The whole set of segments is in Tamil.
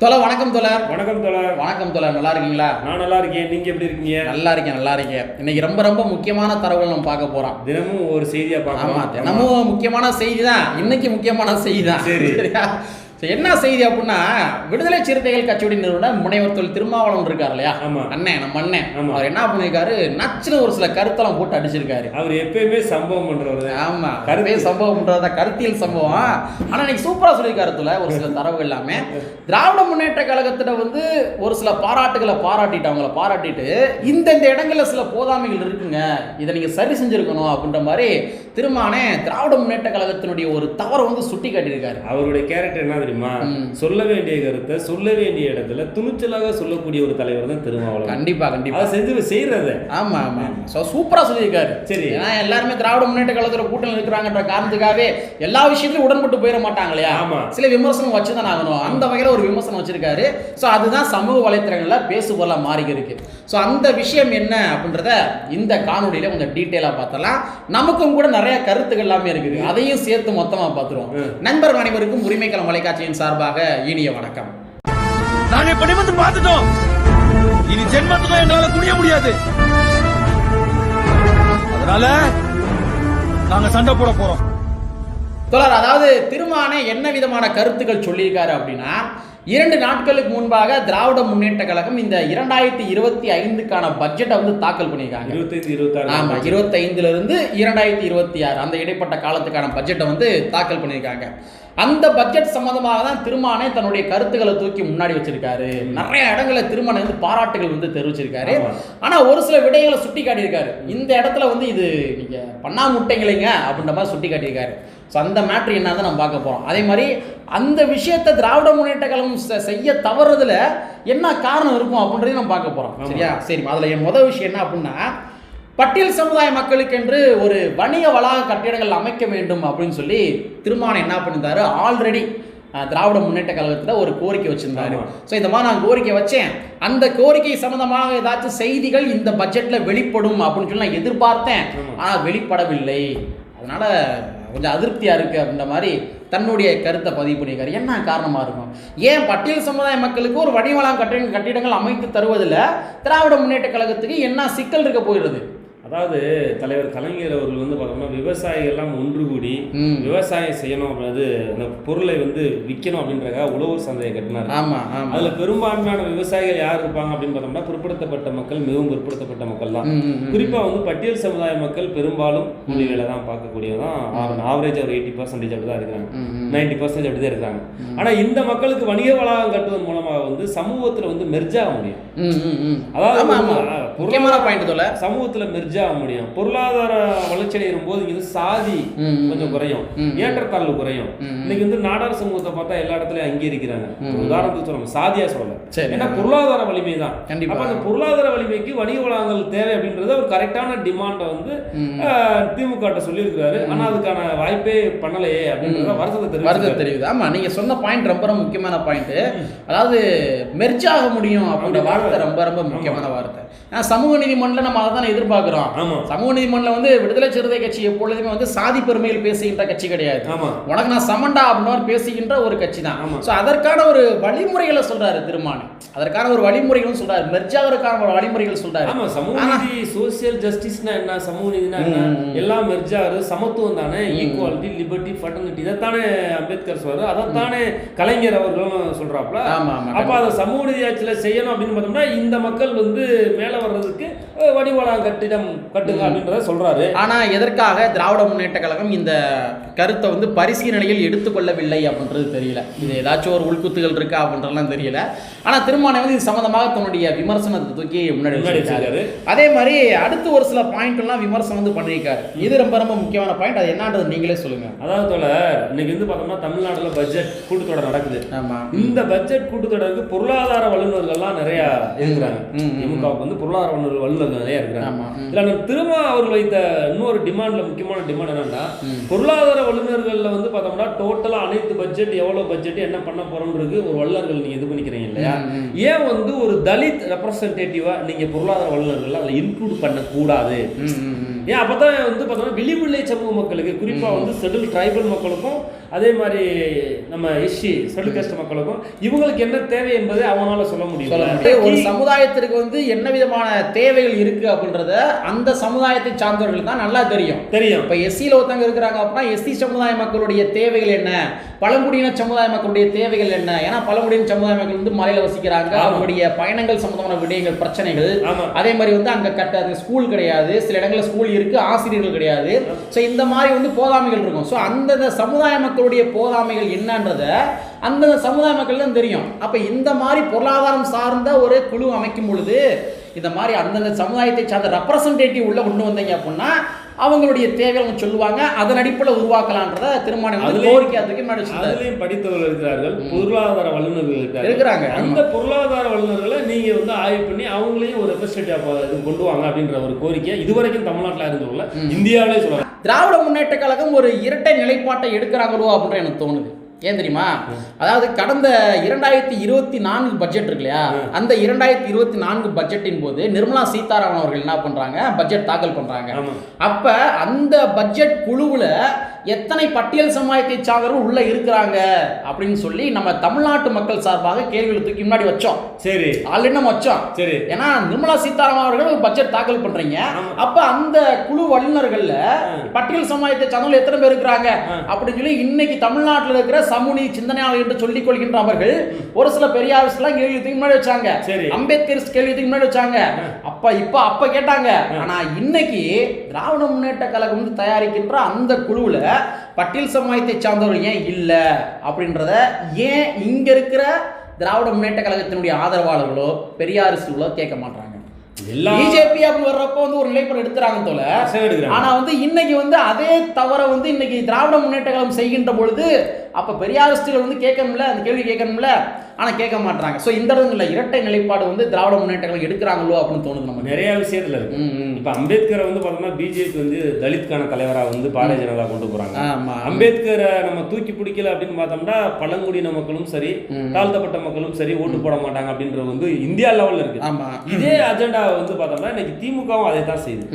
தொலை வணக்கம் தோழர் வணக்கம் தோழர் வணக்கம் தோழர் நல்லா இருக்கீங்களா? நான் நல்லா இருக்கேன். நீங்க எப்படி இருக்கீங்க? நல்லா இருக்கேன் நல்லா இருக்கேன். இன்னைக்கு ரொம்ப ரொம்ப முக்கியமான தரவுகள் நம்ம பார்க்க போறோம். தினமும் ஒரு செய்தியா ஆமா பார்க்கலாம் தினமும் முக்கியமான செய்தி தான். இன்னைக்கு முக்கியமான செய்தி தான். சரி. சரி, என்ன செய்தி அப்படின்னா விடுதலை சிறுத்தைகள் கட்சியுடைய நிறுவனர் முனைவர் தொழில் திருமாவளவன் இருக்கார் இல்லையா. அண்ணன் நம்ம அண்ணன். அவர் என்ன பண்ணிருக்காரு? நச்சுன்னு ஒரு சில கருத்தெல்லாம் போட்டு அடிச்சிருக்காரு. அவர் எப்பயுமே சம்பவம் பண்றவர். ஆமா. கருத்தே. சம்பவம் பண்றதா கருத்தியல் சம்பவம். ஆனா இன்னைக்கு சூப்பரா சொல்லியிருக்காரு துல ஒரு சில தரவு எல்லாமே. திராவிட முன்னேற்ற கழகத்துல வந்து ஒரு சில பாராட்டுகளை பாராட்டிட்டு அவங்கள பாராட்டிட்டு இந்த இந்த இடங்கள்ல சில போதாமைகள் இருக்குங்க. இதை நீங்க சரி செஞ்சிருக்கணும் அப்படின்ற மாதிரி திருமானே திராவிட முன்னேற்ற கழகத்தினுடைய ஒரு தவறை வந்து சுட்டி காட்டியிருக்காரு அவருடைய கேரக்டர் என்ன தெரியுமா. சொல்ல வேண்டிய கருத்தை சொல்ல வேண்டிய இடத்துல துணிச்சலாக சொல்லக்கூடிய ஒரு தலைவர் தான் திருமாவளவன். கண்டிப்பா கண்டிப்பா. செஞ்சு செய்யறத. ஆமா ஆமா. ஸோ சூப்பரா சொல்லியிருக்காரு. சரி. ஏன்னா எல்லாருமே திராவிட முன்னேற்ற கழகத்துல கூட்டணி இருக்கிறாங்கன்ற காரணத்துக்காகவே எல்லா விஷயத்திலும் உடன்பட்டு போயிட மாட்டாங்க இல்லையா? ஆமா. சில விமர்சனம் வச்சு தான் ஆகணும். அந்த வகையில் ஒரு விமர்சனம் வச்சிருக்காரு. ஸோ அதுதான் சமூக வலைத்தளங்களில் பேசுபொருளாக மாறி இருக்கு ஸோ அந்த விஷயம் என்ன அப்படின்றத இந்த காணொலியில கொஞ்சம் டீட்டெயிலாக பார்த்தலாம் நமக்கும் கூட நிறைய கருத்துக்கள் எல்லாமே இருக்குது. அதையும் சேர்த்து மொத்தமாக பார்த்துருவோம். நண்பர்கள் அனைவருக்கும் உரிமைக்களம் தொலைக்காட்சியின் சார்பாக இனிய வணக்கம். நாங்க இப்ப நிமிர்ந்து பார்த்துட்டோம். இனி ஜென்மத்துக்கும் எங்களால குனிய முடியாது. அதனால நாங்க சண்டை போட போறோம். தொடர் அதாவது திருமானே என்ன விதமான கருத்துக்கள் சொல்லியிருக்காரு அப்படின்னா இரண்டு நாட்களுக்கு முன்பாக திராவிட முன்னேற்ற கழகம் இந்த இரண்டாயிரத்தி இருபத்தி ஐந்துக்கான பட்ஜெட்டை வந்து தாக்கல் பண்ணியிருக்காங்க. இருபத்தைந்து இருபத்தாறு ஆமா இருபத்தைந்துல இருந்து இரண்டாயிரத்தி இருபத்தி ஆறு அந்த இடைப்பட்ட காலத்துக்கான பட்ஜெட்டை வந்து தாக்கல் பண்ணியிருக்காங்க. அந்த பட்ஜெட் சம்பந்தமாக தான் திருமானே தன்னுடைய கருத்துக்களை தூக்கி முன்னாடி வச்சிருக்காரு. நிறைய இடங்கள்ல திருமானே வந்து பாராட்டுகள் வந்து தெரிவிச்சிருக்காரு. ஆமா. ஆனா ஒரு சில விடயங்களை சுட்டி காட்டியிருக்காரு இந்த இடத்துல வந்து இது நீங்க பண்ணா முட்டைங்களைங்க அப்படின்ற மாதிரி சுட்டி காட்டியிருக்காரு ஸோ அந்த மேட்ரு என்னன்னு நம்ம பார்க்க போறோம். அதே மாதிரி அந்த விஷயத்தை திராவிட முன்னேற்ற கழகம் செய்ய தவறுதுல என்ன காரணம் இருக்கும் அப்படின்றதையும் நம்ம பார்க்க ஆமா. சரியா? சரி அதுல என் முதல் விஷயம் என்ன அப்படின்னா பட்டியல் சமுதாய மக்களுக்கென்று ஒரு வணிக வளாக கட்டிடங்கள் அமைக்க வேண்டும் அப்படின்னு சொல்லி திருமானம் என்ன பண்ணியிருந்தாரு? ஆல்ரெடி திராவிட முன்னேற்ற கழகத்தில் ஒரு கோரிக்கை வச்சிருந்தாரு. ஸோ இந்த மாதிரி நான் கோரிக்கை வச்சேன். அந்த கோரிக்கை சம்பந்தமாக ஏதாச்சும் செய்திகள் இந்த பட்ஜெட்டில் வெளிப்படும் அப்படின்னு சொல்லி நான் எதிர்பார்த்தேன். ஆனால் வெளிப்படவில்லை. அதனால கொஞ்சம் அதிருப்தியாக இருக்குது அப்படின்ற மாதிரி தன்னுடைய கருத்தை பதிவு பண்ணியிருக்காரு. என்ன காரணமாக இருக்கும்? ஏன் பட்டியல் சமுதாய மக்களுக்கு ஒரு வடிவலாம் கட்டிட கட்டிடங்கள் அமைத்து தருவதில் திராவிட முன்னேற்ற கழகத்துக்கு என்ன சிக்கல் இருக்க போயிடுது அதாவது தலைவர் கலைஞர் அவர்கள் வந்து பார்த்தோம்னா விவசாயிகள் எல்லாம் ஒன்று கூடி. விவசாயம் செய்யணும் அப்படின்றது அந்த பொருளை வந்து விற்கணும் அப்படின்றக்காக உழவர் சந்தையை கட்டினார். ஆமா ஆமா. அதுல பெரும்பான்மையான விவசாயிகள் யார் இருப்பாங்க அப்படின்னு பார்த்தோம்னா பிற்படுத்தப்பட்ட மக்கள் மிகவும் பிற்படுத்தப்பட்ட மக்கள் தான். ம், ம், ம். குறிப்பா வந்து பட்டியல் சமுதாய மக்கள் பெரும்பாலும் கூலி வேலை தான். பார்க்கக்கூடியதான் ஆவரேஜ் ஒரு எயிட்டி பர்சன்டேஜ் அப்படி தான் இருக்கிறாங்க. நைன்டி பர்சன்டேஜ் அப்படி தான் இருக்காங்க ஆனா இந்த மக்களுக்கு வணிக வளாகம் கட்டுவதன் மூலமாக வந்து சமூகத்துல வந்து மெர்ஜ் ஆக முடியும். அதாவது முக்கியமான பாயிண்ட் தோல சமூகத்துல மெர்ஜ் ஆக முடியும். பொருளாதார வளர்ச்சி அடையும் போது இது சாதி கொஞ்சம் குறையும். ஏற்றத்தாழ்வு குறையும். இன்னைக்கு வந்து நாடார் சமூகத்தை பார்த்தா எல்லா இடத்துலயும் அங்கீகரிக்கிறாங்க. ம். ஒரு உதாரணத்துக்கு சொல்லணும். சாதியா சொல்லல. சரி. ஏன்னா பொருளாதார வலிமை தான் கண்டிப்பா. அந்த பொருளாதார வலிமைக்கு வணிக வளங்கள் தேவை அப்படின்றது ஒரு கரெக்டான டிமாண்டை வந்து திமுக சொல்லியிருக்கிறாரு. ஆனா அதுக்கான வாய்ப்பே பண்ணலையே அப்படின்றத வருத்தத்தை வருது தெரிவிச்சு தெரியுது ஆமா நீங்க சொன்ன பாயிண்ட் ரொம்ப ரொம்ப முக்கியமான பாயிண்ட் அதாவது மெர்ஜ் ஆக முடியும் அப்படின்ற. வார்த்தை ரொம்ப ரொம்ப முக்கியமான வார்த்தை. சமூக நீதிமன்றம் நம்ம அதை தானே எதிர்பார்க்கிறோம். ஆமா. சமூக நீதிமன்றம் வந்து விடுதலை சிறுத்தை கட்சி எப்பொழுதுமே வந்து சாதி பெருமையில் பேசுகின்ற கட்சி கிடையாது. உனக்கு நான் சமண்டா அப்படின்னு பேசுகின்ற ஒரு கட்சி தான். ஸோ அதற்கான ஒரு வழிமுறைகளை சொல்றாரு திருமானு. அதற்கான ஒரு வழிமுறைகளும் சொல்றாரு. மெர்ஜ் ஆகிறதுக்கான ஒரு வழிமுறைகள் சொல்றாரு. ஆமா சமூக நீதி சோசியல் ஜஸ்டிஸ்னா என்ன? சமூக நீதினா என்ன. எல்லாம் மெர்ஜாரு சமத்துவம் தானே. ஈக்குவாலிட்டி லிபர்ட்டி ஃபட்டர்னிட்டி இதைத்தானே அம்பேத்கர் சொல்றாரு. அதைத்தானே கலைஞர் அவர்களும் சொல்றாப்ல ஆமா அப்ப அதை சமூக நீதி ஆட்சியில செய்யணும் அப்படின்னு பார்த்தோம்னா இந்த மக்கள் வந்து மேல வர்றதுக்கு அஹ், வடிவளம் கட்டிடம் கட்டுங்க அப்படின்றத சொல்றாரு. ஆனா எதற்காக திராவிட முன்னேற்ற கழகம் இந்த கருத்தை வந்து பரிசீலனையில் எடுத்துக்கொள்ளவில்லை அப்படின்றது தெரியல. இது ஏதாச்சும் ஒரு உள்குத்துகள் இருக்கா அப்படின்றதுலாம் தெரியல. ஆனா திருமணம் வந்து இது சம்பந்தமாக தன்னுடைய விமர்சனத்தை தூக்கி முன்னாடி வச்சிருக்காரு. அதே மாதிரி அடுத்து ஒரு சில பாயிண்ட் எல்லாம் விமர்சனம் வந்து பண்ணியிருக்காரு. இது ரொம்ப ரொம்ப முக்கியமான பாயிண்ட் அது என்னன்றது நீங்களே சொல்லுங்க. அதாவது தோழர் இன்னைக்கு வந்து பார்த்தோம்னா தமிழ்நாடுல பட்ஜெட் கூட்டத்தொடர் நடக்குது. ஆமா. இந்த பட்ஜெட் கூட்டத்தொடருக்கு பொருளாதார வல்லுநர்கள்லாம் நிறைய இருக்கிறாங்க. திமுகவுக்கு வந்து பொருளாதார வல்லுநர் வல்லுநர்கள் நிறைய இருக்கிறாங்க ஆமா ம். இதுல நம்ம திரும்ப அவர் வைத்த இன்னொரு டிமாண்ட்ல முக்கியமான டிமாண்ட் என்னன்னா. பொருளாதார வல்லுநர்கள்ல வந்து பார்த்தோம்னா டோட்டலா அனைத்து பட்ஜெட் எவ்வளவு பட்ஜெட் என்ன பண்ண போறோம்ன்றது ஒரு வல்லுநர்கள் நீங்க இது பண்ணிக்கிறீங்க இல்லையா. ஏன் வந்து ஒரு தலித் ரெப்ரசன்டேட்டிவா நீங்க பொருளாதார வல்லுநர்கள் அதுல இன்க்ளூட் பண்ணக்கூடாது. ஏன் அப்பதான் வந்து பார்த்தோம்னா விளிம்புநிலை சமூக மக்களுக்கு குறிப்பா வந்து செட்டில் ட்ரைபல் மக்களுக்கும் அதே மாதிரி நம்ம எஸ்சி ஷெட்யூல் காஸ்ட் மக்களுக்கும் இவங்களுக்கு என்ன தேவை என்பதை அவங்களால சொல்ல சொல்ல முடியும். ஒரு சமுதாயத்திற்கு வந்து என்ன விதமான தேவைகள் இருக்கு அப்படின்றத அந்த சமுதாயத்தை சார்ந்தவர்களுக்கு தான் நல்லா தெரியும். தெரியும். இப்ப எஸ்சியில் ஒருத்தவங்க இருக்கிறாங்க அப்படின்னா எஸ்சி சமுதாய மக்களுடைய தேவைகள் என்ன? பழங்குடியின சமுதாய மக்களுடைய தேவைகள் என்ன? ஏன்னா பழங்குடியின சமுதாய மக்கள் வந்து மலையில வசிக்கிறாங்க. அவங்களுடைய பயணங்கள் சம்பந்தமான விடயங்கள் பிரச்சனைகள். அதே மாதிரி வந்து அங்க கட்ட ஸ்கூல் கிடையாது. சில இடங்கள்ல ஸ்கூல் இருக்கு ஆசிரியர்கள் கிடையாது. ஸோ இந்த மாதிரி வந்து போதாமைகள் இருக்கும். ஸோ அந்தந்த சமுதாய மக்களுடைய போதாமைகள் என்னன்றத அந்தந்த சமுதாய மக்கள் தான் தெரியும். அப்ப இந்த மாதிரி பொருளாதாரம் சார்ந்த ஒரு குழு அமைக்கும் பொழுது இந்த மாதிரி அந்தந்த சமுதாயத்தை சார்ந்த ரெப்ரசன்டேட்டிவ் உள்ள கொண்டு வந்தீங்க அப்படின்னா அவங்களுடைய தேவைகள் அவங்க சொல்லுவாங்க அதன் அடிப்படையில் உருவாக்கலான்றத திருமணம் வந்து அதுலயும் கோரிக்கை அதுக்கு. அதுலயும் படித்தவர்கள் இருக்கிறார்கள் பொருளாதார வல்லுநர்கள் இருக்கிறாங்க. அந்த பொருளாதார வல்லுநர்களை நீங்க வந்து ஆய்வு பண்ணி அவங்களையும் ஒரு ரெப்ரஸன்டேட்டிவ் இது கொண்டு வாங்க அப்படின்ற ஒரு கோரிக்கை இதுவரைக்கும் தமிழ்நாட்டில் இருந்தவங்கள இந்தியாவிலே சொல்லலாம். திராவிட முன்னேற்ற கழகம் ஒரு இரட்டை நிலைப்பாட்டை எடுக்கிறாங்களோ அப்படின்ற எனக்கு தோணுது. ஏன் தெரியுமா? அதாவது கடந்த இரண்டாயிரத்தி இருபத்தி நான்கு பட்ஜெட் இருக்கு இல்லையா? அந்த இரண்டாயிரத்தி இருபத்தி நான்கு பட்ஜெட்டின் போது நிர்மலா சீதாராமன் அவர்கள் என்ன பண்றாங்க? பட்ஜெட் தாக்கல் பண்றாங்க. அப்ப அந்த பட்ஜெட் குழுவுல எத்தனை பட்டியல் சமுதாயத்தை சார்ந்தவர்கள் உள்ள இருக்கிறாங்க அப்படின்னு சொல்லி நம்ம தமிழ்நாட்டு மக்கள் சார்பாக கேள்விகளை தூக்கி முன்னாடி வச்சோம். சரி. ஆல்ரெடி நம்ம வச்சோம் சரி. ஏன்னா நிர்மலா சீதாராமன் அவர்கள் ஒரு பட்ஜெட் தாக்கல் பண்றீங்க. அப்ப அந்த குழு வல்லுநர்கள்ல பட்டியல் சமுதாயத்தை சார்ந்தவர்கள் எத்தனை பேர் இருக்கிறாங்க? அப்படின்னு சொல்லி இன்னைக்கு தமிழ்நாட்டில் இருக்கிற சமூக சிந்தனையாளர் என்று சொல்லிக் கொள்கின்ற அவர்கள் ஒரு சில பெரியாரிஸ்ட்லாம் கேள்வி தூக்கி முன்னாடி வச்சாங்க. சரி. அம்பேத்கர் கேள்வி தூக்கி முன்னாடி வச்சாங்க. அப்ப இப்ப அப்ப கேட்டாங்க. ஆனா இன்னைக்கு திராவிட முன்னேற்ற கழகம் வந்து தயாரிக்கின்ற அந்த குழுவில் பட்டியல் சமுதாயத்தை சார்ந்தவர்கள் ஏன் இல்லை? அப்படின்றத ஏன் இங்கே இருக்கிற திராவிட முன்னேற்ற கழகத்தினுடைய ஆதரவாளர்களோ பெரியாரிஸ்டுகளோ கேட்க மாட்டாங்க பிஜேபி அப்படின்னு வர்றப்போ வந்து ஒரு நிலைப்பாடு எடுத்துறாங்க தோல. எடுக்கிறாங்க. ஆனா வந்து இன்னைக்கு வந்து அதே தவற வந்து இன்னைக்கு திராவிட முன்னேற்ற கழகம் செய்கின்ற பொழுது அப்ப பெரியாரிஸ்டுகள் வந்து கேட்கணும்ல அந்த கேள்வி கேட்கணும்ல? ஆனா கேட்க மாட்டாங்க சோ இந்த இடத்துல இரட்டை நிலைப்பாடு வந்து திராவிட முன்னேற்ற கழகம் எடுக்கிறாங்களோ அப்படின்னு தோணுது நமக்கு. நிறைய விஷயத்துல இருக்கு. இப்ப அம்பேத்கரை வந்து பார்த்தோம்னா பிஜேபி வந்து தலித்கான தலைவரா வந்து பாரதிய ஜனதா கொண்டு போறாங்க. அம்பேத்கரை நம்ம தூக்கி பிடிக்கல அப்படின்னு பார்த்தோம்னா பழங்குடியின மக்களும் சரி தாழ்த்தப்பட்ட மக்களும் சரி ஓட்டு போட மாட்டாங்க அப்படின்றது வந்து இந்தியா லெவல்ல இருக்கு. ஆமா. இதே அஜெண்டாவை வந்து பார்த்தோம்னா இன்னைக்கு திமுகவும் அதை தான் செய்யுது.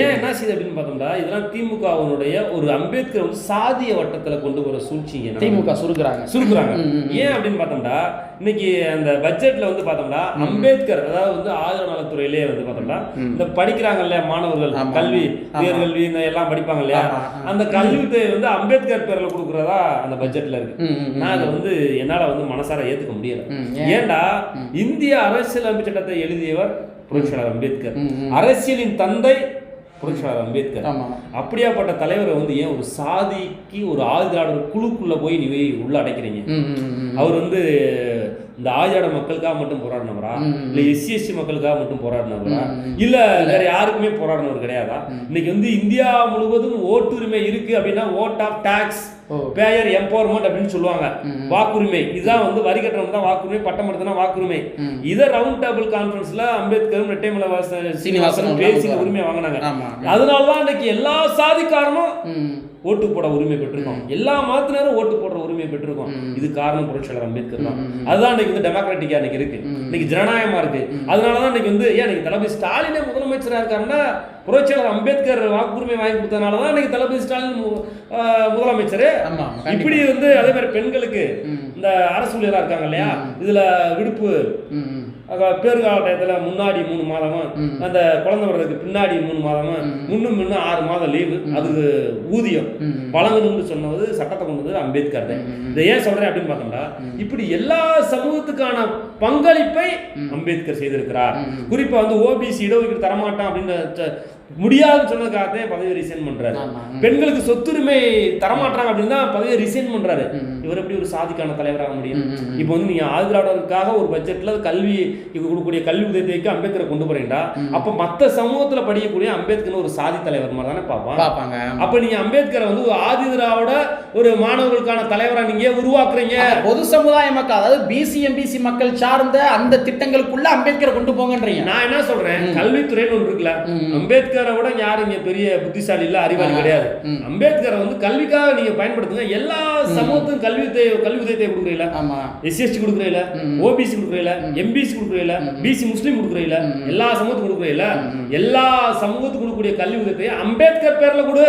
ஏன் என்ன செய்யுது அப்படின்னு பார்த்தோம்னா இதெல்லாம் திமுகவினுடைய ஒரு அம்பேத்கர் வந்து சாதிய வட்டத்துல கொண்டு போற சூழ்ச்சி. திமுக சுருக்குறாங்க சுருக்குறாங்க. ஏன் அப்படின்னு பார்த்தோம்னா இன்னைக்கு அந்த பட்ஜெட்ல வந்து பார்த்தோம்னா அம்பேத்கர் அதாவது வந்து ஆதரவு நலத்துறையிலே வந்து பார்த்தோம்னா இந்த படிக்கிறாங்க இல்லையா மாணவர்கள். கல்வி. உயர்கல்வி இந்த எல்லாம் படிப்பாங்க இல்லையா. அந்த கல்வி வந்து அம்பேத்கர் பேர்ல கொடுக்குறதா அந்த பட்ஜெட்ல இருக்கு. நான் அதை வந்து என்னால வந்து மனசார ஏத்துக்க முடியல? ஏன்டா இந்திய அரசியலமைப்பு சட்டத்தை எழுதியவர் புரட்சியாளர் அம்பேத்கர். அரசியலின் தந்தை புரட்சியாளர் அம்பேத்கர் ஆமா அப்படியாப்பட்ட தலைவரை வந்து ஏன் ஒரு சாதிக்கு ஒரு ஆதிராடர் குழுக்குள்ள போய் நீ உள்ள அடைக்கிறீங்க. அவர் வந்து இந்த ஆதிராட மக்களுக்காக மட்டும் போராடினவரா. இல்ல எஸ்சி எஸ்சி மக்களுக்காக மட்டும் போராடினவரா. இல்ல வேற யாருக்குமே போராடினவர் கிடையாதா? இன்னைக்கு வந்து இந்தியா முழுவதும் ஓட்டுரிமை இருக்கு அப்படின்னா vote of taxpayer empowerment அப்படின்னு சொல்லுவாங்க. வாக்குரிமை. இதுதான் வந்து வரி கட்டணம் தான் வாக்குரிமை பட்டம் எடுத்தனா வாக்குரிமை. இதை ரவுண்ட் டேபிள் கான்ஃபரன்ஸ்ல அம்பேத்கரும் ரெட்டைமலை சீனிவாசன் சீனிவாசனும் பேசி உரிமையை வாங்கினாங்க. ஆமா அதனால தான் இன்னைக்கு எல்லா சாதிக்காரனும் ஓட்டு போட உரிமை பெற்றிருக்கோம். எல்லா மதத்தினரும் ஓட்டு போடுற உரிமை பெற்றிருக்கோம். இது காரணம் புரட்சியாளர் அம்பேத்கர் தான். அதுதான் இன்னைக்கு வந்து டெமோக்ராட்டிக்கா இன்னைக்கு இருக்கு. இன்னைக்கு ஜனநாயகமா இருக்கு. அதனால தான் இன்னைக்கு வந்து ஏன் இன்னைக்கு தளபதி ஸ்டாலினே முதலமைச்சரா இருக்காருன்னா புரட்சியாளர் அம்பேத்கர் வாக்குரிமை வாங்கி கொடுத்ததுனால தான் இன்னைக்கு தளபதி ஸ்டாலின் முதலமைச்சர். ஆமா இப்படி வந்து அதே மாதிரி பெண்களுக்கு. இந்த அரசு ஊழியரா இருக்காங்க இல்லையா? இதுல விடுப்பு. பேறுகால டயத்துல முன்னாடி மூணு மாதமும். அந்த குழந்தை வர்றதுக்கு பின்னாடி மூணு மாதமும் முன்னும் முன்னும் ஆறு மாதம் லீவு. அதுக்கு ஊதியம். வழங்கணும்னு சொன்னது சட்டத்தை கொண்டு வந்தது அம்பேத்கர் தான் இதை ஏன் சொல்றேன் அப்படின்னு பார்த்தோம்னா இப்படி எல்லா சமூகத்துக்கான பங்களிப்பை அம்பேத்கர் செய்திருக்கிறார். குறிப்பா வந்து ஓபிசி இடஒதுக்கீடு தரமாட்டான் அப்படின்னு ச- முடியாதுன்னு சொன்னதுக்காகத்தான் பதவி ரிசைன் பண்றாரு. பெண்களுக்கு சொத்துரிமை தரமாட்டாங்க அப்படின்னு தான் பதவியை ரிசைன் பண்றாரு. இவர் எப்படி ஒரு சாதிக்கான தலைவராக முடியும். இப்போ வந்து நீங்க ஆதிராடருக்காக ஒரு பட்ஜெட்ல கல்வி இது கொடுக்கக்கூடிய கல்வி உதவிக்கு அம்பேத்கரை கொண்டு போறீங்களா அப்ப மத்த சமூகத்துல படிக்கக்கூடிய அம்பேத்கர் ஒரு சாதி தலைவர் மாதிரி தானே பார்ப்பான். பாப்பாங்க அப்ப நீங்க அம்பேத்கரை வந்து ஒரு ஆதி திராவிட ஒரு மாணவர்களுக்கான தலைவரா நீங்க உருவாக்குறீங்க? பொது சமுதாய மக்கள் அதாவது பிசி எம்பிசி மக்கள் சார்ந்த அந்த திட்டங்களுக்குள்ள அம்பேத்கரை கொண்டு போங்கன்றீங்க. நான் என்ன சொல்றேன்? கல்வித்துறைன்னு ஒன்று இருக்குல்ல. அம்பேத்கரை விட யாரும் இங்க பெரிய புத்திசாலி இல்ல அறிவாளி கிடையாது. அம்பேத்கரை வந்து கல்விக்காக நீங்க பயன்படுத்துங்க. எல்லா சமூகத்துக்கும் கல்வி கல்வி உதவியை கொடுக்குறீங்களா? எஸ்சிஎஸ்டி கொடுக்குறீல ஓபிசி கொடுக்குறீல எம்பிசி கொடுக்குறீல பிசி முஸ்லீம் கொடுக்குறீல எல்லா சமூகத்துக்கும் கொடுக்குறீல எல்லா சமூகத்துக்கு கொடுக்கக்கூடிய கல்வி உதவியை அம்பேத்கர் பேர்ல கொடு.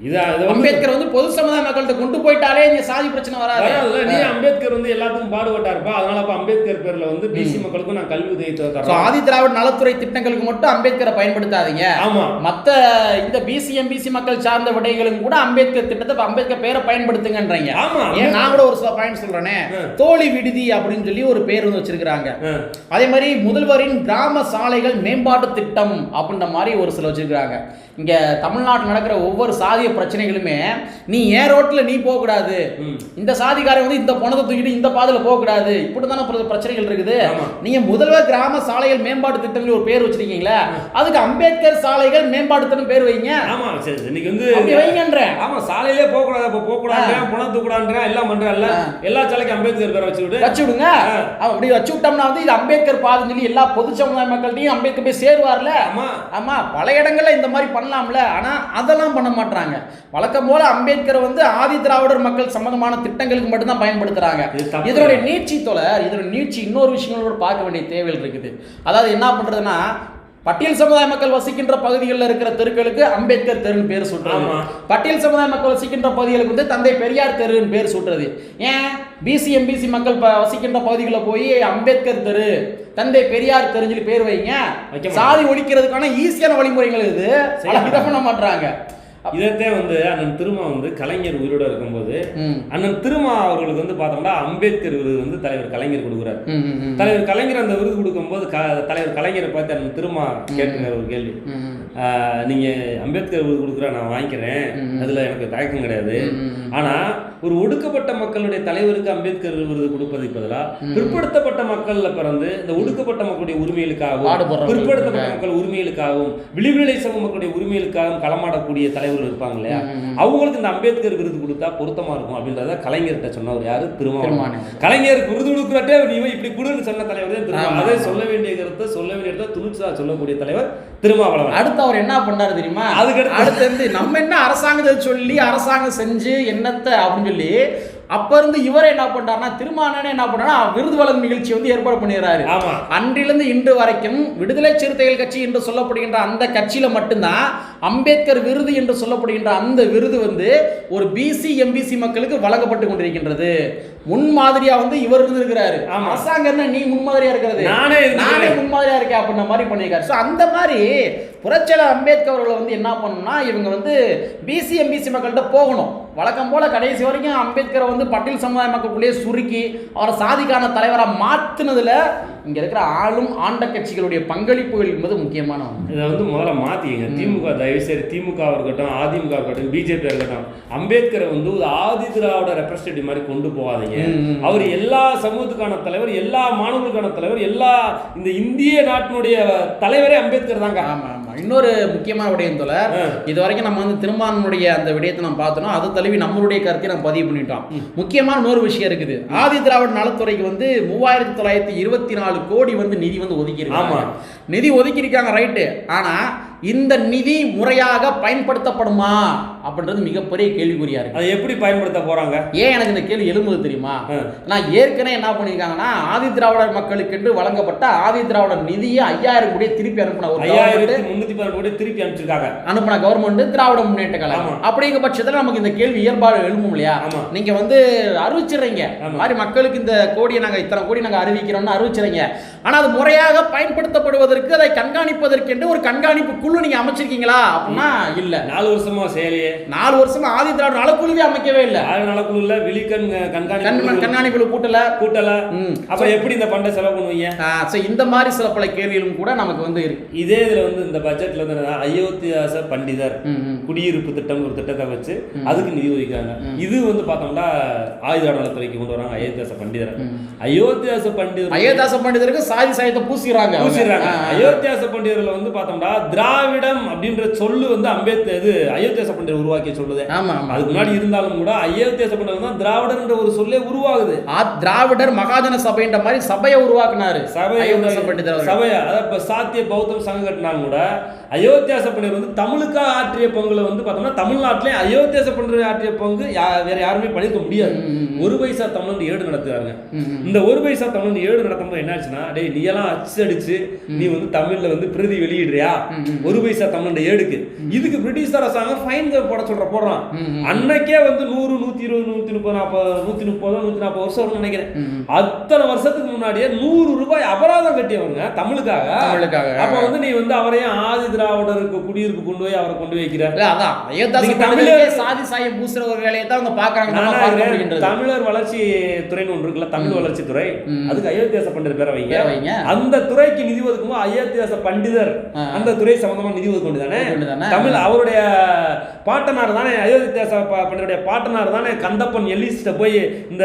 இது அம்பேத்கர் வந்து பொது சமுதாய மக்கள்கிட்ட கொண்டு போயிட்டாலே இங்க சாதி பிரச்சனை வராது. நீ அம்பேத்கர் வந்து எல்லாத்துக்கும் பாடுபட்டாருப்பா. அதனால அப்ப அம்பேத்கர் பேர்ல வந்து பிசி மக்களுக்கும் நான் கல்வி உதவி தரேன் ஆதி திராவிட நலத்துறை திட்டங்களுக்கு மட்டும் அம்பேத்கரை பயன்படுத்தாதீங்க. ஆமா. மத்த இந்த பிசி எம்பிசி மக்கள் சார்ந்த விடயங்களும் கூட அம்பேத்கர் திட்டத்தை அம்பேத்கர் பேரை பயன்படுத்துங்கன்றீங்க. ஆமா. ஏன் நான் கூட ஒரு சில பாயிண்ட் சொல்றேனே. தோழி விடுதி அப்படின்னு சொல்லி ஒரு பேர் வந்து வச்சிருக்காங்க ஆ. அதே மாதிரி முதல்வரின் கிராம சாலைகள் மேம்பாட்டு திட்டம் அப்படின்ற மாதிரி ஒரு சில வச்சிருக்காங்க இங்க தமிழ்நாட்டில் நடக்கிற ஒவ்வொரு சாதிய பிரச்சனைகளுமே நீ ஏன் ரோட்ல நீ போக கூடாது ம். இந்த சாதிக்காரன் வந்து இந்த பணத்தை தூக்கிட்டு இந்த பாதையில போக கூடாது இப்படித்தானே பிர- பிரச்சனைகள் இருக்குது. ஆமா. நீங்க முதல்வர் கிராம சாலைகள் மேம்பாட்டு திட்டம்னு ஒரு பேர் வச்சிருக்கீங்களா அதுக்கு அம்பேத்கர் சாலைகள் மேம்பாட்டு திட்டம் பேர் வைங்க. ஆமா சரி இன்னைக்கு வந்து வைங்கன்றேன். ஆமா சாலையிலே போக கூடாது அப்ப போக கூடாது பணம் தூக்கூடாதுன்றேன் எல்லாம் பண்றேன்ல எல்லா சாலைக்கும் அம்பேத்கர் பேரை வச்சு விடு. வச்சு விடுங்க. அப்படி வச்சு விட்டோம்னா வந்து இது அம்பேத்கர் பாதுன்னு சொல்லி எல்லா பொது சமுதாய மக்கள்கிட்டையும் அம்பேத்கர் போய் சேருவார்ல. ஆமா. ஆமா பல இடங்கள்ல இந்த மாதிரி பண்ணலாம்ல. ஆனா அதெல்லாம் பண்ண மாட்டாங்க வழக்கம் போல அம்பேத்கர் வந்து ஆதி திராவிடர் மக்கள் சம்பந்தமான திட்டங்களுக்கு மட்டும்தான் பயன்படுத்துறாங்க. இதனுடைய நீட்சி தொடர் இதோட நீட்சி இன்னொரு விஷயங்களோட பார்க்க வேண்டிய தேவைகள் இருக்குது. அதாவது என்ன பண்றதுன்னா பட்டியல் சமுதாய மக்கள் வசிக்கின்ற பகுதிகளில் இருக்கிற தெருக்களுக்கு அம்பேத்கர் தெருன்னு பேர் சுட்டுறது. பட்டியல் சமுதாய மக்கள் வசிக்கின்ற பகுதிகளுக்கு வந்து தந்தை பெரியார் தெருன்னு பேர் சூட்டுறது. ஏன்? பிசி எம்பிசி மக்கள் வசிக்கின்ற பகுதிகளில் போய் அம்பேத்கர் தெரு தந்தை பெரியார் சொல்லி பேர் வைங்க. சாதி ஒழிக்கிறதுக்கான ஈஸியான வழிமுறைகள் இதை. பண்ண மாட்டாங்க. இதைத்தான் வந்து அண்ணன் திருமா வந்து கலைஞர் உயிரோட இருக்கும்போது. அண்ணன் திருமா அவர்களுக்கு வந்து பார்த்தோம்னா அம்பேத்கர் விருது வந்து தலைவர் கலைஞர் கொடுக்குறாரு. தலைவர் கலைஞர் அந்த விருது கொடுக்கும்போது தலைவர் கலைஞரை பார்த்து அண்ணன் திருமா கேட்டுங்க ஒரு கேள்வி. நீங்க அம்பேத்கர் விருது கொடுக்குற நான் வாங்கிக்கிறேன். அதுல எனக்கு தயக்கம் கிடையாது. ஆனா ஒரு ஒடுக்கப்பட்ட மக்களுடைய தலைவருக்கு அம்பேத்கர் விருது கொடுப்பதுக்கு பதிலா பிற்படுத்தப்பட்ட மக்கள்ல பிறந்து இந்த ஒடுக்கப்பட்ட மக்களுடைய உரிமைகளுக்காகவும். பிற்படுத்தப்பட்ட மக்கள் உரிமைகளுக்காகவும் விளிவிலை சமூக மக்களுடைய உரிமைகளுக்காகவும் களமாடக்கூடிய தலைவர்கள் இருப்பாங்க இல்லையா? அவங்களுக்கு இந்த அம்பேத்கர் விருது கொடுத்தா பொருத்தமா இருக்கும் அப்படின்றத கலைஞர்கிட்ட சொன்னவர் யாரு? திருமாவளவன். கலைஞருக்கு விருது கொடுக்குறட்டே நீ இப்படி கொடுன்னு சொன்ன தலைவர் தான் அதை சொல்ல வேண்டிய கருத்தை சொல்ல வேண்டிய துணிச்சலா சொல்லக்கூடிய தலைவர் திருமாவளவன். அடுத்து அவர் என்ன பண்ணாரு தெரியுமா? அதுக்கடுத்து- அடுத்து நம்ம என்ன அரசாங்கத்தை சொல்லி அரசாங்கம் செஞ்சு என்னத்தை அப்படின்னு சொல்லி அப்ப இருந்து இவரே என்ன பண்றாருன்னா திருமானே என்ன பண்றாருன்னா விருது வழங்கும் நிகழ்ச்சி வந்து ஏற்பாடு பண்ணிடுறாரு. அன்றிலிருந்து இன்று வரைக்கும் விடுதலை சிறுத்தைகள் கட்சி என்று சொல்லப்படுகின்ற அந்த கட்சியில மட்டும்தான் அம்பேத்கர் விருது என்று சொல்லப்படுகின்ற அந்த விருது வந்து ஒரு பிசி எம்பிசி மக்களுக்கு வழங்கப்பட்டு கொண்டிருக்கின்றது. முன்மாதிரியா வந்து இவர் இருந்திருக்கிறாரு. ஆமா. அரசாங்கம் நீ முன்மாதிரியா இருக்கிறது. நானே. நானே முன்மாதிரியா இருக்கேன் அப்படின்ற மாதிரி பண்ணியிருக்காரு. ஸோ அந்த மாதிரி புரட்சியாளர் அம்பேத்கர் அவர்களை வந்து என்ன பண்ணணும்னா இவங்க வந்து பிசி எம்பிசி மக்கள்கிட்ட போகணும். வழக்கம் போல கடைசி வரைக்கும் அம்பேத்கரை வந்து பட்டியல் சமுதாய மக்களுக்குள்ளேயே சுருக்கி அவரை சாதிக்கான தலைவராக மாற்றினதுல இங்க இருக்கிற ஆளும் ஆண்ட கட்சிகளுடைய பங்களிப்புகள் என்பது முக்கியமான இதை வந்து முதல்ல மாத்திக்கங்க. திமுக தயவு செய்து திமுக இருக்கட்டும் அதிமுக இருக்கட்டும் பிஜேபி இருக்கட்டும் அம்பேத்கரை வந்து ஒரு ஆதி திராவிட ரெப்ரஸன்டேட்டிவ் மாதிரி கொண்டு போகாதீங்க. அவர் எல்லா சமூகத்துக்கான தலைவர் எல்லா மாணவர்களுக்கான தலைவர் எல்லா இந்த இந்திய நாட்டினுடைய தலைவரே அம்பேத்கர் தாங்க. ஆமா ஆமா. இன்னொரு முக்கியமான விடயம் தோழர் இது வரைக்கும் நம்ம வந்து திருமானுடைய அந்த விடயத்தை நம்ம பார்த்தோம் அது தழுவி நம்மளுடைய கருத்தை நம்ம பதிவு பண்ணிட்டோம். முக்கியமான இன்னொரு விஷயம் இருக்குது. ஆதி திராவிட நலத்துறைக்கு வந்து மூவாயிரத்தி தொள்ளாயிரத்தி இருபத்தி நாலு கோடி வந்து நிதி வந்து ஒதுக்கி இருக்காங்க. நிதி ஒதுக்கி இருக்காங்க ரைட்டு ஆனா இந்த நிதி முறையாக பயன்படுத்தப்படுமா அப்படின்றது மிகப்பெரிய கேள்விக்குறியா இருக்கு அதை எப்படி பயன்படுத்த போறாங்க ஏன் எனக்கு இந்த கேள்வி எழும்புது தெரியுமா. நான் ஏற்கனவே என்ன பண்ணியிருக்காங்கன்னா ஆதி திராவிடர் மக்களுக்கு என்று வழங்கப்பட்ட ஆதி திராவிடர் நிதியை ஐயாயிரம் கோடியை திருப்பி அனுப்பின ஒரு. ஐயாயிரத்தி முன்னூத்தி கோடி திருப்பி அனுப்பிச்சிருக்காங்க அனுப்பின கவர்மெண்ட் திராவிட முன்னேற்ற கழகம். அப்படிங்கிற பட்சத்தில் நமக்கு இந்த கேள்வி இயல்பாடு எழும்பும் இல்லையா. நீங்க வந்து அறிவிச்சிடுறீங்க மாதிரி மக்களுக்கு இந்த கோடியை நாங்க இத்தனை கோடி நாங்க அறிவிக்கிறோம்னு அறிவிச்சிடுறீங்க ஆனா அது முறையாக பயன்படுத்தப்படுவதற்கு அதை கண்காணிப்பதற்கு என்று ஒரு கண்காணிப்பு குழு நீங்க அமைச்சிருக்கீங்களா? அப்படின்னா இல்ல. நாலு வருஷமா செயலியே. நாலு வருஷமா ஆதி திராவிட நலக்குழுவே அமைக்கவே இல்ல. ஆறு நலக்குழுல விழிக்கண் கண் கண்காணிப்பு கூட்டல கூட்டல. அப்புறம் எப்படி இந்த பண்டை செலவு பண்ணுவீங்க? இந்த மாதிரி சில பல கேள்விகளும் கூட நமக்கு வந்து இருக்கு. இதே இதுல வந்து இந்த பட்ஜெட்ல வந்து அயோத்தியாச பண்டிதர். குடியிருப்பு திட்டம் ஒரு திட்டத்தை வச்சு அதுக்கு நிதி ஒதுக்கிறாங்க இது வந்து பார்த்தோம்னா ஆயுத நலத்துறைக்கு கொண்டு வராங்க அயோத்தியாச பண்டிதர். அயோத்தியாச பண்டிதர் அயோத்தாச பண்டிதருக்கு சாதி சாயத்தை பூசிடுறாங்க. பூசிடுறாங்க. அயோத்தியாச பண்டிதர்ல வந்து பார்த்தோம்னா திராவிடம் அப்படின்ற சொல்லு வந்து அம்பேத்கர் இது அயோத்தியாச பண்டிதர் உருவாக்கிய சொல்லுது. ஆமா அதுக்கு முன்னாடி இருந்தாலும் கூட அயோத்தியாச பண்டிதர் தான் திராவிடன்ற ஒரு சொல்லே உருவாகுது. ஆ, திராவிடர் மகாஜன சபைன்ற மாதிரி சபையை உருவாக்குனாரு சபை அயோத்தியாச பண்டிதர் அவர்கள். சபை அதாவது சாத்திய பௌத்தம் சங்கம் கட்டினாலும் கூட அயோத்தியாச பண்டிதர் வந்து தமிழுக்காக ஆற்றிய பங்குல வந்து பார்த்தோம்னா தமிழ்நாட்டிலே அயோத்தியாச பண்டிதர் ஆற்றிய பங்கு யா- வேற யாருமே பண்ணிருக்க முடியாது. ஒரு பைசா தமிழ் ஏடு நடத்துறாங்க இந்த ஒரு பைசா தமிழ் ஏடு நடத்தும்போது என்னாச்சுன்னா டேய் நீ எல்லாம் அச்சடிச்சு நீ வந்து தமிழ்ல வந்து பிரதி வெளியிடுறியா? ஒரு பைசா தமிழ் ஏடுக்கு. இதுக்கு பிரிட்டிஷ் அரசாங்கம் ஃபைன் போட சொல்ற போடுறான். அன்னைக்கே வந்து நூறு நூத்தி இருபது நூத்தி முப்பது நாற்பது நூத்தி முப்பது நூத்தி நாற்பது வருஷம் வரும்னு நினைக்கிறேன். அத்தனை வருஷத்துக்கு முன்னாடியே நூறு ரூபாய் அபராதம் கட்டியவங்க தமிழுக்காக. தமிழுக்காக. அப்ப வந்து நீ வந்து அவரையும் ஆதி திராவிடருக்கு குடியிருக்கு கொண்டு போய் அவரை கொண்டு போய் வைக்கிற இல்ல அதான் அயோத்தாச நீங்க பண்டிதருக்கே தமிழர் சாதி சாயம் பூசுற ஒரு வேலையை தான் அவங்க பாக்குறாங்க தமிழர் வளர்ச்சி துறைன்னு ஒன்று இருக்குல்ல தமிழ் வளர்ச்சி துறை. அதுக்கு அயோத்தியாச பண்டிதர் பேரை வைங்க. அந்த துறைக்கு நிதி ஒதுக்குமோ அயோத்தியாச பண்டிதர். அந்த துறை சம்பந்தமா நிதி ஒதுக்க வேண்டியதானே? தமிழ் அவருடைய பாட்டனார் தானே அயோத்தியாச பண்டிதருடைய பாட்டனார் தானே கந்தப்பன் எல்லிஸ்ட போய் இந்த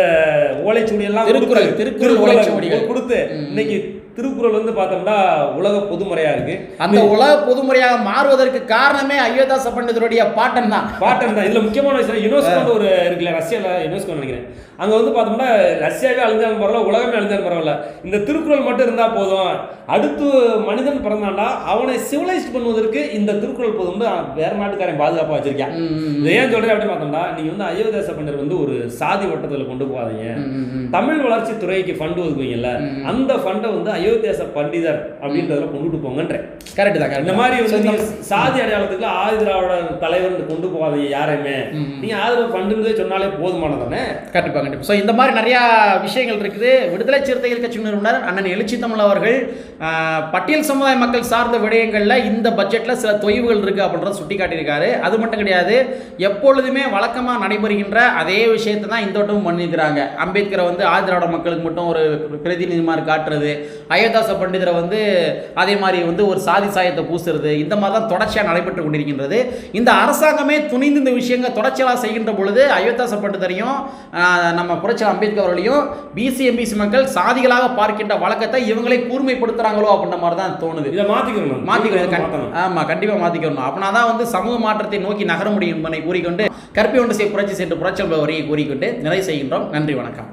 ஓலைச்சுவடி எல்லாம் திருக்குறள், திருக்குறள். கொடுத்து. இன்னைக்கு திருக்குறள் வந்து பார்த்தோம்னா உலக பொதுமுறையா இருக்கு. அந்த உலக பொதுமுறையாக மாறுவதற்கு காரணமே அயோத்தாச பண்டிதருடைய பாட்டன் தான் பாட்டன் தான் இதுல முக்கியமான விஷயம் யுனெஸ்கோ ஒரு இருக்குல்ல ரஷ்யால யுனெஸ்கோ நினைக்கிறேன். அங்க வந்து பார்த்தோம்னா ரஷ்யாவே அழிஞ்சாலும் பரவாயில்ல உலகமே அழிஞ்சாலும் பரவாயில்ல. இந்த திருக்குறள் மட்டும் இருந்தா போதும். அடுத்து மனிதன் பிறந்தாண்டா அவனை சிவிலைஸ்ட் பண்ணுவதற்கு இந்த திருக்குறள் போதும் வேற நாட்டுக்காரன் பாதுகாப்பா வச்சிருக்கான். இதை ஏன் சொல்றேன் அப்படின்னு பார்த்தோம்னா நீங்க வந்து அயோத்தியாச பண்டிதர் வந்து ஒரு சாதி வட்டத்துல கொண்டு போகாதீங்க. தமிழ் வளர்ச்சி துறைக்கு ஃபண்ட் ஒதுக்குவீங்கல்ல. அந்த ஃபண்டை வந்து அயோத்தியாச பண்டிதர் அப்படின்றதுல கொண்டுட்டு போங்கன்றேன். கரெக்ட் தான் இந்த தான். மாதிரி வந்து சாதி அடையாளத்துக்கு ஆதி திராவிட தலைவர் கொண்டு போகாதீங்க யாரையுமே. நீங்க ஆதரவு ஃபண்டுன்றதே சொன்னாலே போதுமானதானே? கண்டிப்பா கண்டிப்பா. ஸோ இந்த மாதிரி நிறையா விஷயங்கள் இருக்குது. விடுதலை சிறுத்தைகள் கட்சி நிறுவனர் அண்ணன் எழுச்சி தமிழ் அவர்கள் பட்டியல் சமுதாய மக்கள் சார்ந்த விடயங்களில் இந்த பட்ஜெட்டில் சில தொய்வுகள் இருக்குது அப்படின்றத சுட்டி காட்டியிருக்காரு அது மட்டும் கிடையாது எப்பொழுதுமே வழக்கமாக நடைபெறுகின்ற அதே விஷயத்தை தான் இந்த வட்டமும் பண்ணியிருக்கிறாங்க. அம்பேத்கரை வந்து ஆதிராவிட மக்களுக்கு மட்டும் ஒரு பிரதிநிதி மாதிரி காட்டுறது அயோத்தாச பண்டிதரை வந்து அதே மாதிரி வந்து ஒரு சாதி சாயத்தை பூசுறது இந்த மாதிரி தான் தொடர்ச்சியாக நடைபெற்று கொண்டிருக்கின்றது. இந்த அரசாங்கமே துணிந்து இந்த விஷயங்கள் தொடர்ச்சியாக செய்கின்ற பொழுது அயோத்தாச பண்டிதரையும் நம்ம புரட்சி அம்பேத்கர் அவர்களையும் பிசி எம்பிசி மக்கள் சாதிகளாக பார்க்கின்ற வழக்கத்தை இவங்களே கூர்மைப்படுத்துறாங்களோ அப்படின்ற மாதிரி தான் தோணுது. இதை மாற்றிக்கணும் மாத்தணும் ஆமா கண்டிப்பா மாத்திக்கணும். அப்படின்னா தான் வந்து சமூக மாற்றத்தை நோக்கி நகர முடியும் என்பதை கூறிக்கொண்டு கற்பி ஒன்று செய் புரட்சி சென்று புரட்சி வரியை கூறிக்கொண்டு நிறைவு செய்கின்றோம். நன்றி வணக்கம்.